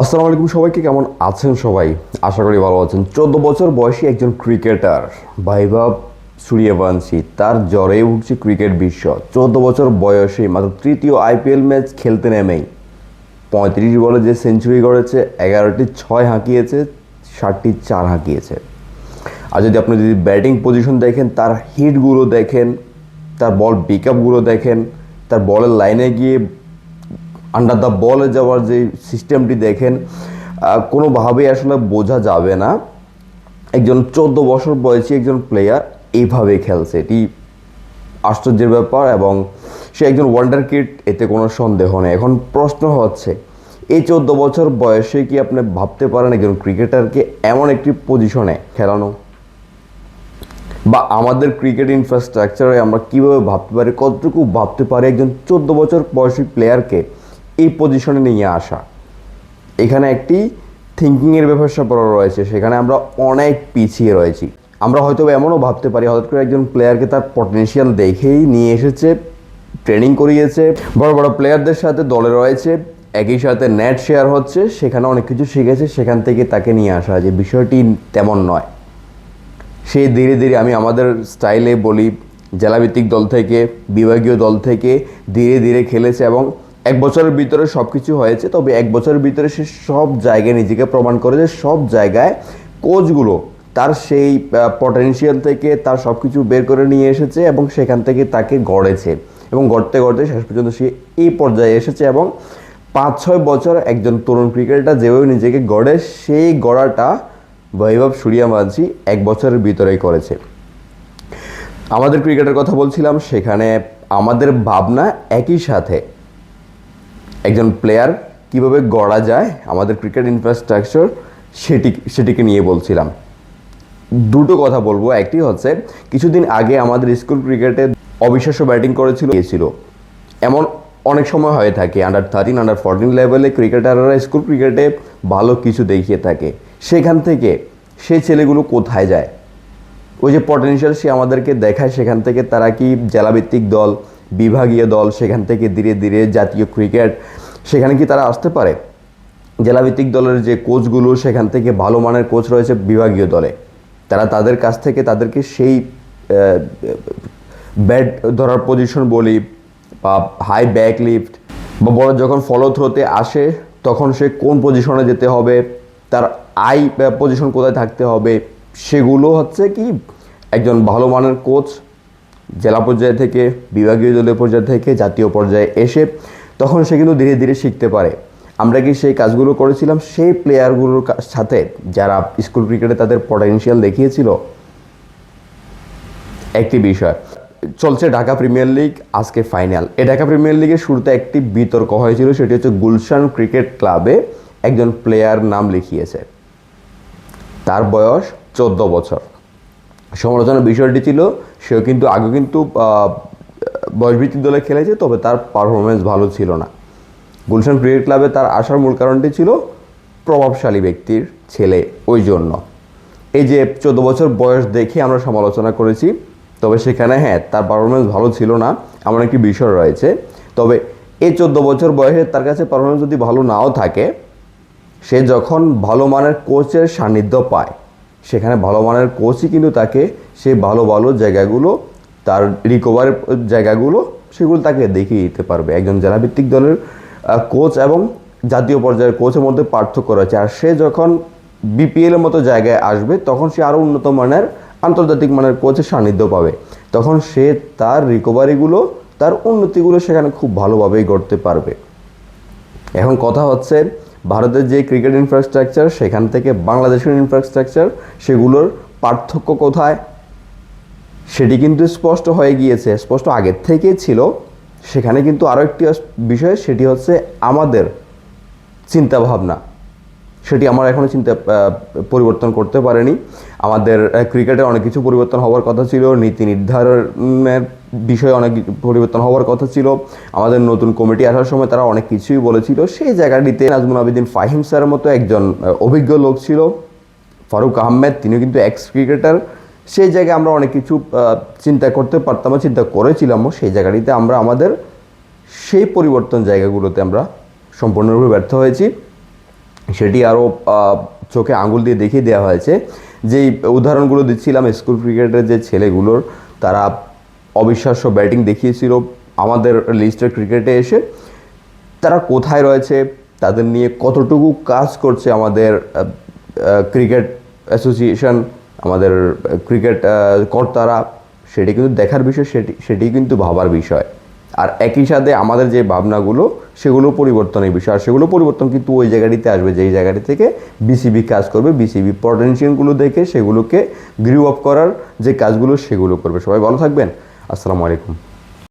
আসসালামু আলাইকুম সবাইকে, কেমন আছেন সবাই? আশা করি ভালো আছেন। চোদ্দ বছর বয়সী একজন ক্রিকেটার ভাইভাব সূর্যবংশী, তার জ্বরে উঠছে ক্রিকেট বিশ্ব। চোদ্দ বছর বয়সে, মাত্র তৃতীয় আইপিএল ম্যাচ খেলতে নেমেই। পঁয়ত্রিশ বলে যে সেঞ্চুরি করেছে, এগারোটি ছয় হাঁকিয়েছে, ষাটটি চার হাঁকিয়েছে। আর যদি আপনি যদি ব্যাটিং পজিশন দেখেন, তার হিটগুলো দেখেন, তার বল পিকআপগুলো দেখেন, তার বলের লাইনে গিয়ে আন্ডার দ্য বলে যাওয়ার যে সিস্টেমটি দেখেন কোনোভাবেই আসলে বোঝা যাবে না। একজন চোদ্দ বছর বয়সী একজন প্লেয়ার এইভাবে খেলছে। এটি আশ্চর্যের ব্যাপার এবং সে একজন ওয়ান্ডার কিট এতে কোনো সন্দেহ নেই। এখন প্রশ্ন হচ্ছে, এই চোদ্দ বছর বয়সে কি আপনি ভাবতে পারেন একজন ক্রিকেটারকে এমন একটি পজিশনে খেলানো? বা আমাদের ক্রিকেট ইনফ্রাস্ট্রাকচারে আমরা কীভাবে ভাবতে পারি, কতটুকু ভাবতে পারি একজন চোদ্দ বছর বয়সী প্লেয়ারকে এই পজিশনে নিয়ে আসা। এখানে একটি থিঙ্কিংয়ের ব্যাপার রয়েছে, সেখানে আমরা অনেক পিছিয়ে রয়েছি। আমরা হয়তো এমনও ভাবতে পারি, হঠাৎ করে একজন প্লেয়ারকে তার পটেনশিয়াল দেখেই নিয়ে এসেছে ট্রেনিং করিয়েছে, বড় বড় প্লেয়ারদের সাথে দলে রয়েছে, একই সাথে নেট শেয়ার হচ্ছে, সেখানে অনেক কিছু শিখেছে, সেখান থেকে তাকে নিয়ে আসা যে বিষয়টি তেমন নয়। সে ধীরে ধীরে আমি আমাদের স্টাইলে বলি, জেলাভিত্তিক দল থেকে, বিভাগীয় দল থেকে ধীরে ধীরে খেলেছে এবং এক বছরের ভিতরে সব কিছু হয়েছে, তবে এক বছরের ভিতরে সে সব জায়গায় নিজেকে প্রমাণ করেছে সব জায়গায় কোচগুলো তার সেই পটেনশিয়াল থেকে তার সব কিছু বের করে নিয়ে এসেছে এবং সেখান থেকে তাকে গড়েছে। এবং গড়তে গড়তে শেষ পর্যন্ত সে এই পর্যায়ে এসেছে এবং পাঁচ ছয় বছর একজন তরুণ ক্রিকেটার যেভাবে নিজেকে গড়ে, সেই গড়াটা বৈভব মাঝি এক বছরের ভিতরেই করেছে। আমাদের ক্রিকেটের কথা বলছিলাম, সেখানে আমাদের ভাবনা একই সাথে। একজন প্লেয়ার কীভাবে গড়া যায়, আমাদের ক্রিকেট ইনফ্রাস্ট্রাকচার সেটি, সেটিকে নিয়ে বলছিলাম। দুটো কথা বলব। একটি হচ্ছে, কিছুদিন আগে আমাদের স্কুল ক্রিকেটে অবিশ্বাস্য ব্যাটিং করেছিল, গিয়েছিল। এমন অনেক সময় হয়ে থাকে আন্ডার থার্টিন আন্ডার ফোরটিন লেভেলে ক্রিকেটাররা স্কুল ক্রিকেটে ভালো কিছু দেখিয়ে থাকে। সেখান থেকে সেই ছেলেগুলো কোথায় যায়? ওই যে পটেনশিয়াল সে আমাদেরকে দেখায়, সেখান থেকে তারা কি জেলাভিত্তিক দল বিভাগীয় দল সেখান থেকে ধীরে ধীরে জাতীয় ক্রিকেট, সেখানে কি তারা আসতে পারে? জেলাভিত্তিক দলের যে কোচগুলো, সেখান থেকে ভালো মানের কোচ রয়েছে বিভাগীয় দলে। তারা তাদের কাছ থেকে তাদেরকে সেই ব্যাট ধরার পজিশন বলি বা হাই ব্যাক লিফট বা বড় যখন ফলো থ্রোতে আসে, তখন সে কোন পজিশনে যেতে হবে, তার আই পজিশন কোথায় থাকতে হবে, সেগুলো হচ্ছে কি একজন ভালো মানের কোচ জেলা পর্যায় থেকে, বিভাগীয় দলীয় পর্যায় থেকে জাতীয় পর্যায়ে এসে তখন সে কিন্তু ধীরে ধীরে শিখতে পারে। আমরা কি সেই কাজগুলো করেছিলাম? সেই প্লেয়ারগুলোর সাথে যারা স্কুল ক্রিকেটে তাদের পটেনশিয়াল দেখিয়েছিল। একটি বিষয়, চলছে ঢাকা প্রিমিয়ার লিগ আজকে ফাইনাল এ ঢাকা প্রিমিয়ার লিগের শুরুতে একটি বিতর্ক হয়েছিল, সেটি হচ্ছে গুলশান ক্রিকেট ক্লাবে একজন প্লেয়ার নাম লিখিয়েছে। তার বয়স চোদ্দ বছর। সমালোচনার বিষয়টি ছিল, সেও কিন্তু আগে কিন্তু বয়সভিত্তিক দলে খেলেছে, তবে তার পারফরমেন্স ভালো ছিল না। গুলশান ক্রিকেট ক্লাবে তার আসার মূল কারণটি ছিল প্রভাবশালী ব্যক্তির ছেলে ওই জন্য। এই যে চোদ্দ বছর বয়স দেখে আমরা সমালোচনা করেছি, তবে সেখানে হ্যাঁ তার পারফরমেন্স ভালো ছিল না, এমন একটি বিষয় রয়েছে। তবে এই চোদ্দ বছর বয়সে তার কাছে পারফরমেন্স যদি ভালো নাও থাকে, সে যখন ভালো মানের কোচের সান্নিধ্য পায় সেখানে ভালো মানের কোচই কিন্তু তাকে সে ভালো ভালো জায়গাগুলো, তার রিকভারের জায়গাগুলো সেগুলো তাকে দেখিয়ে দিতে পারবে। একজন জেলাভিত্তিক দলের কোচ এবং জাতীয় পর্যায়ের কোচের মধ্যে পার্থক্য রয়েছে। আর সে যখন বিপিএলের মতো জায়গায় আসবে, তখন সে আরও উন্নত মানের, আন্তর্জাতিক মানের কোচের সান্নিধ্য পাবে। তখন সে তার রিকভারিগুলো তার উন্নতিগুলো সেখানে খুব ভালোভাবেই করতে পারবে। এখন কথা হচ্ছে ভারতের যে ক্রিকেট ইনফ্রাস্ট্রাকচার সেখান থেকে বাংলাদেশের ইনফ্রাস্ট্রাকচার সেগুলোর পার্থক্য কোথায়? সেটি কিন্তু স্পষ্ট হয়ে গিয়েছে, স্পষ্ট আগের থেকেই ছিল। সেখানে কিন্তু আরও একটি বিষয়, সেটি হচ্ছে আমাদের চিন্তা ভাবনা সেটি আমার এখনও চিন্তা পরিবর্তন করতে পারেনি। আমাদের ক্রিকেটে অনেক কিছু পরিবর্তন হওয়ার কথা ছিল, নীতি নির্ধারণের বিষয়ে অনেক পরিবর্তন হওয়ার কথা ছিল। আমাদের নতুন কমিটি আসার সময় তারা অনেক কিছুই বলেছিল। সেই জায়গাটিতে নাজমুল আবেদিন ফাহিম স্যারের মতো একজন অভিজ্ঞ লোক ছিল। ফারুক আহমেদ, তিনিও কিন্তু এক্স ক্রিকেটার সেই জায়গায় আমরা অনেক কিছু চিন্তা করতে পারতাম চিন্তা করেছিলামও। সেই জায়গাটিতে আমরা আমাদের সেই পরিবর্তন জায়গাগুলোতে আমরা সম্পূর্ণরূপে ব্যর্থ হয়েছি। সেটি আরও চোখে আঙুল দিয়ে দেখিয়ে দেওয়া হয়েছে। যেই উদাহরণগুলো দিচ্ছিলাম, স্কুল ক্রিকেটের যে ছেলেগুলোর, তারা অবিশ্বাস্য ব্যাটিং দেখিয়েছিল আমাদের লিস্টের ক্রিকেটে এসে। তারা কোথায় রয়েছে, তাদের নিয়ে কতটুকু কাজ করছে আমাদের ক্রিকেট অ্যাসোসিয়েশন, আমাদের ক্রিকেট কর্তারা, সেটি কিন্তু দেখার বিষয়, সেটি সেটি কিন্তু ভাবার বিষয়। আর একই সাথে আমাদের যে ভাবনাগুলো সেগুলো পরিবর্তনের বিষয়। আর সেগুলো পরিবর্তন কিন্তু ওই জায়গাটিতে আসবে, যেই জায়গাটি থেকে বিসিবি কাজ করবে বিসিবি পটেনশিয়ালগুলো দেখে সেগুলোকে গ্রিউ আপ করার যে কাজগুলো সেগুলো করবে। সবাই ভালো থাকবেন। আসসালামু আলাইকুম।